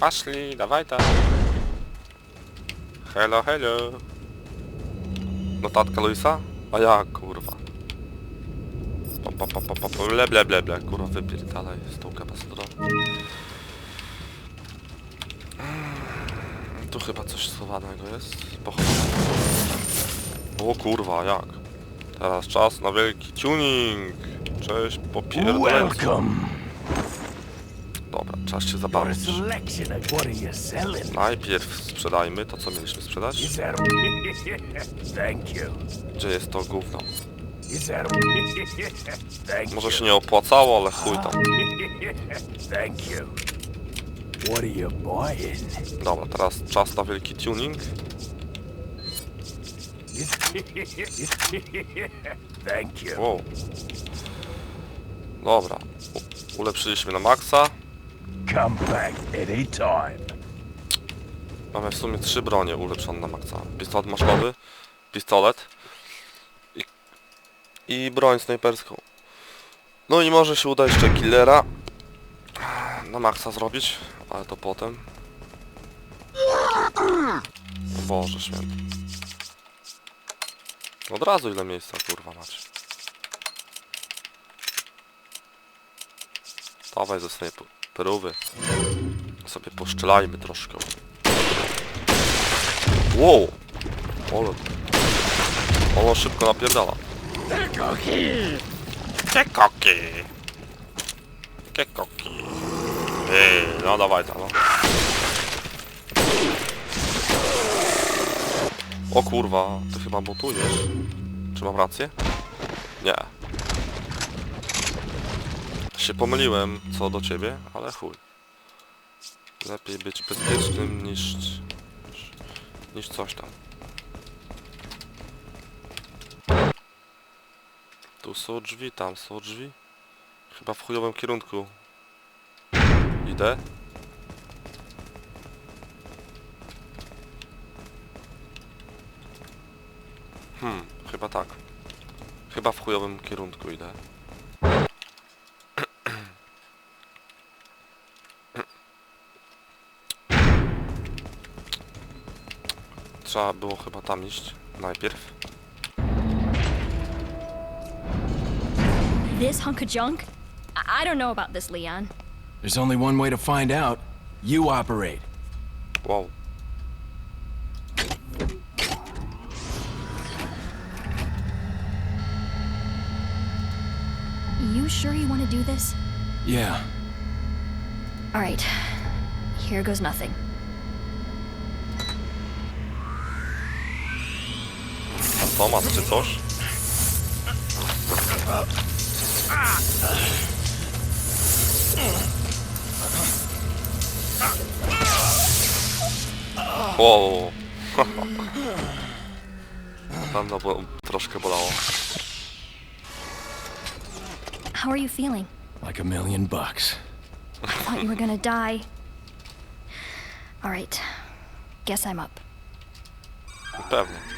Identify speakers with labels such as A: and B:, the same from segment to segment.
A: Paszli, dawaj tam. Hello, hello. Notatka Luisa? A jak, kurwa? Pa, pa, pa, pa, pa, pa, ble, ble, ble, ble, kurwa, wypierdalaj z tą kapacytorą. Mm, Tu chyba coś schowanego jest. Pochowane. O kurwa, jak? Teraz czas na wielki tuning. Cześć, popierdolę.
B: Welcome.
A: Czas się zabawić. Najpierw sprzedajmy to, co mieliśmy sprzedać. Gdzie jest to gówno? Może się nie opłacało, ale chuj tam. Dobra, teraz czas na wielki tuning. Wow. Dobra. Ulepszyliśmy na maksa.
B: Come back anytime.
A: Mamy w sumie trzy bronie ulepszone na maksa. Pistolet maszowy, pistolet i, i broń snajperską. No i może się uda jeszcze killera na maksa zrobić, ale to potem. Boże święty. Od razu ile miejsca kurwa macie. Dawaj ze swojej p- perówy. Sobie poszczelajmy troszkę. Wow! Ole. Ono szybko napierdala. Kekoki! Kekoki! Ej, no dawaj tam, no. O kurwa, ty chyba mutujesz. Czy mam rację? Nie. Się pomyliłem co do ciebie, ale chuj. Lepiej być bezpiecznym niż... niż coś tam. Tu są drzwi, tam są drzwi. Chyba w chujowym kierunku. Idę. Hmm, chyba tak. Chyba w chujowym kierunku idę. Trzeba było chyba tam iść najpierw.
C: This hunk of junk? I, I don't know about this, Leon.
D: There's only one way to find out. You operate.
A: Wow.
C: You sure you want to do this?
D: Yeah.
C: All right. Here goes nothing.
A: Automat czy coś? Wow. Tam no, bo troszkę bolało.
C: How are you feeling?
D: Like a million bucks.
C: I thought you were gonna die. All right. Guess I'm up.
A: Pewnie.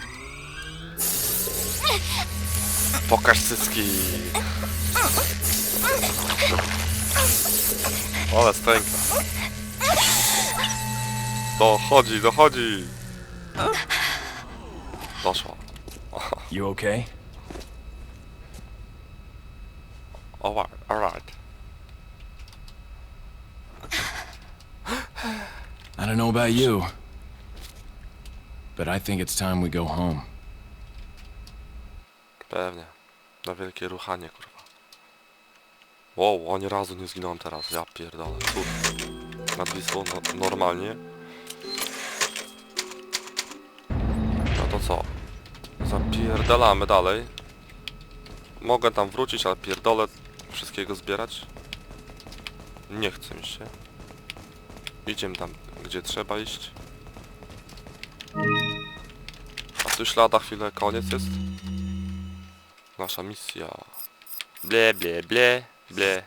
A: Pokaż cycki. Ale stęka. Dochodzi, dochodzi. Doszło.
D: You okay?
A: Alright, alright.
D: I don't know about you, but I think it's time we go home.
A: Pewnie. Na wielkie ruchanie, kurwa. Wow, ani razu nie zginąłem teraz. Ja pierdolę. Cud. Nad Wisłą no, normalnie. No to co? Zapierdalamy dalej. Mogę tam wrócić, ale pierdolę wszystkiego zbierać. Nie chce mi się. Idziemy tam, gdzie trzeba iść. A tu ślada chwilę, koniec jest. Nasza misja. Ble, ble, ble, ble.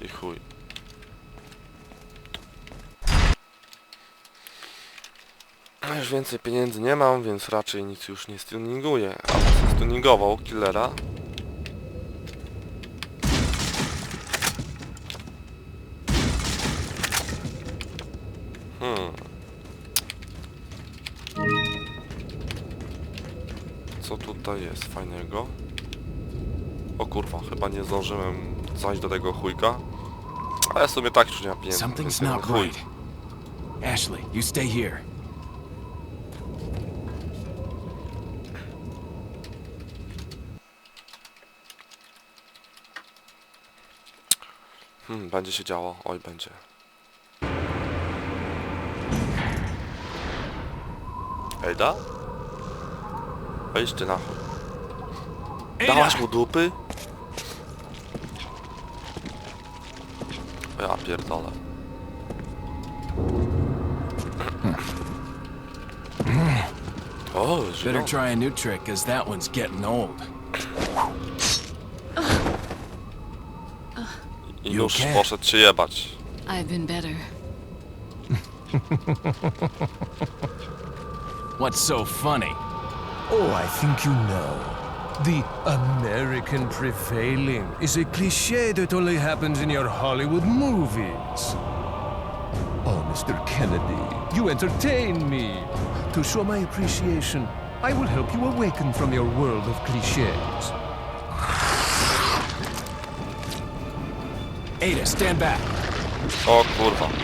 A: I chuj. Już więcej pieniędzy nie mam, więc raczej nic już nie stuninguję. A stuningował killera? Jest fajnego? O kurwa, chyba nie zdążyłem zajść do tego chujka. Ale w sumie tak już nie ma pieniędzy.
D: Something's
A: więc
D: not
A: chuj.
D: right. Ashley, you stay here.
A: Hmm, będzie się działo. Oj, będzie. Ejda? Wejdź ty na chuj. Dałaś mu dupy? Ja pierdolę. O, oh,
D: Better
A: żyją.
D: try a new trick, cause that one's getting old.
A: I
D: You
A: już
D: okay?
A: poszedł się jebać.
E: I've been better.
D: What's so funny?
F: Oh, I think you know. The American prevailing is a cliche that only happens in your Hollywood movies. Oh, Mr. Kennedy, you entertain me. To show my appreciation, I will help you awaken from your world of cliches.
D: Ada, stand back.
A: Oh, o kurwa.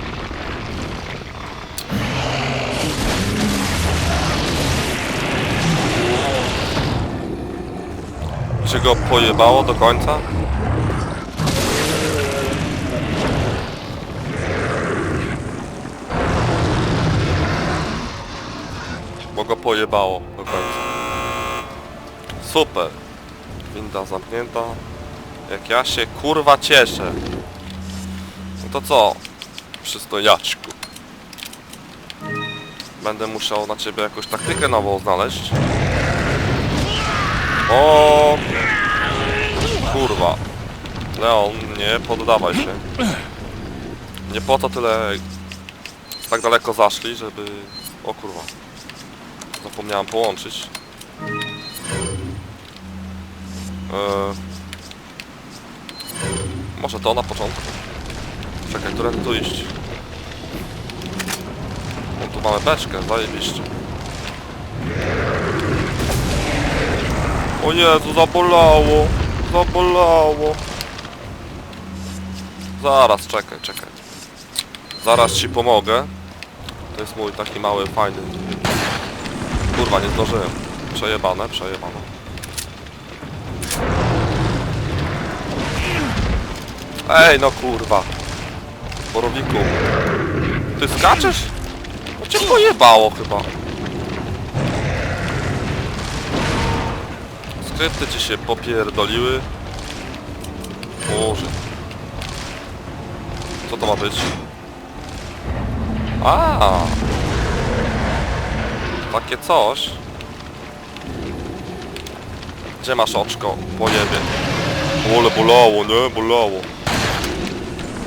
A: Czy go pojebało do końca? Bo go pojebało do końca. Super. Winda zamknięta. Jak ja się kurwa cieszę. No to co? Przystojniaczku. Będę musiał na ciebie jakąś taktykę nową znaleźć. O Kurwa. Leon, nie poddawaj się. Nie po to tyle tak daleko zaszli, żeby... O kurwa. Zapomniałem połączyć. Eee... Może to na początku. Czekaj, którędy tu iść? O, tu mamy beczkę, zajebiście. O Jezu, zabolało! Zabolało! Zaraz, czekaj, czekaj. Zaraz ci pomogę. To jest mój taki mały, fajny... Kurwa, nie zdążyłem. Przejebane, przejebane. Ej, no kurwa. Borowiku. Ty skaczesz? No cię pojebało chyba. Skrypty ci się popierdoliły. Boże. Co to ma być? A. Takie coś. Gdzie masz oczko? Pojebie. Ole bolało, nie? Bolało.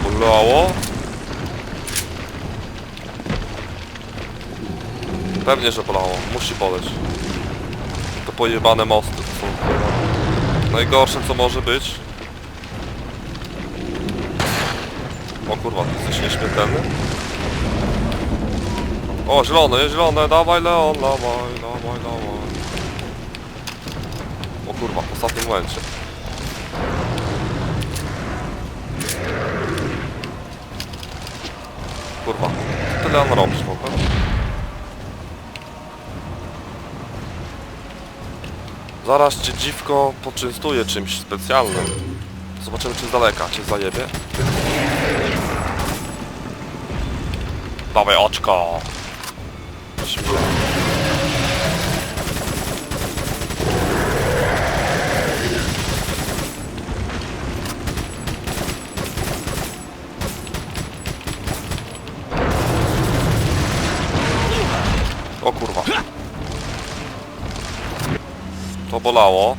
A: Bolało? Pewnie, że bolało. Musi boleć. Pojebane mosty to są. Najgorsze co może być. O kurwa, jesteś nieśmiertelny? O, zielone, zielone, dawaj Leon, dawaj, dawaj, dawaj. O kurwa, w ostatnim momencie. Kurwa, co ty Leon Zaraz cię dziwko poczęstuje czymś specjalnym. Zobaczymy czy z daleka cię zajebie. Dawaj oczko! Bolało.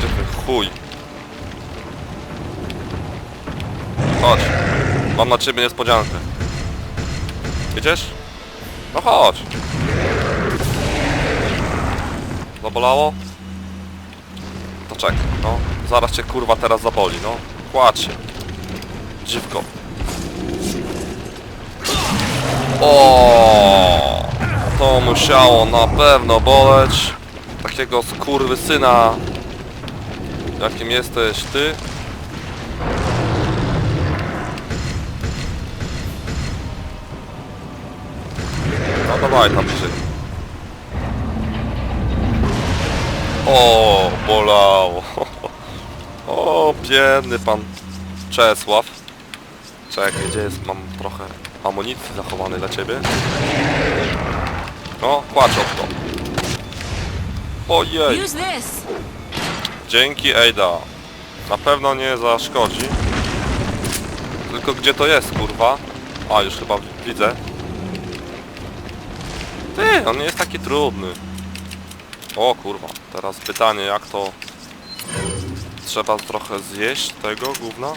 A: Ty ty chuj. Chodź. Mam na ciebie niespodziankę. Idziesz? No chodź. Zabolało? To czekaj, no. Zaraz cię kurwa teraz zaboli, no. Kładź się. Dziwko. O, To musiało na pewno boleć. Takiego skurwysyna, jakim jesteś ty. No dawaj tam bliżej. O, bolało. O, biedny pan Czesław. Czekaj, gdzie jest? Mam trochę amunicji zachowanej dla ciebie. O, kłacz od to. Ojej,
E: Use this.
A: dzięki Ejda. Na pewno nie zaszkodzi. Tylko gdzie to jest, kurwa? A, już chyba widzę. Ty, on nie jest taki trudny. O kurwa, teraz pytanie jak to... Trzeba trochę zjeść tego gówna?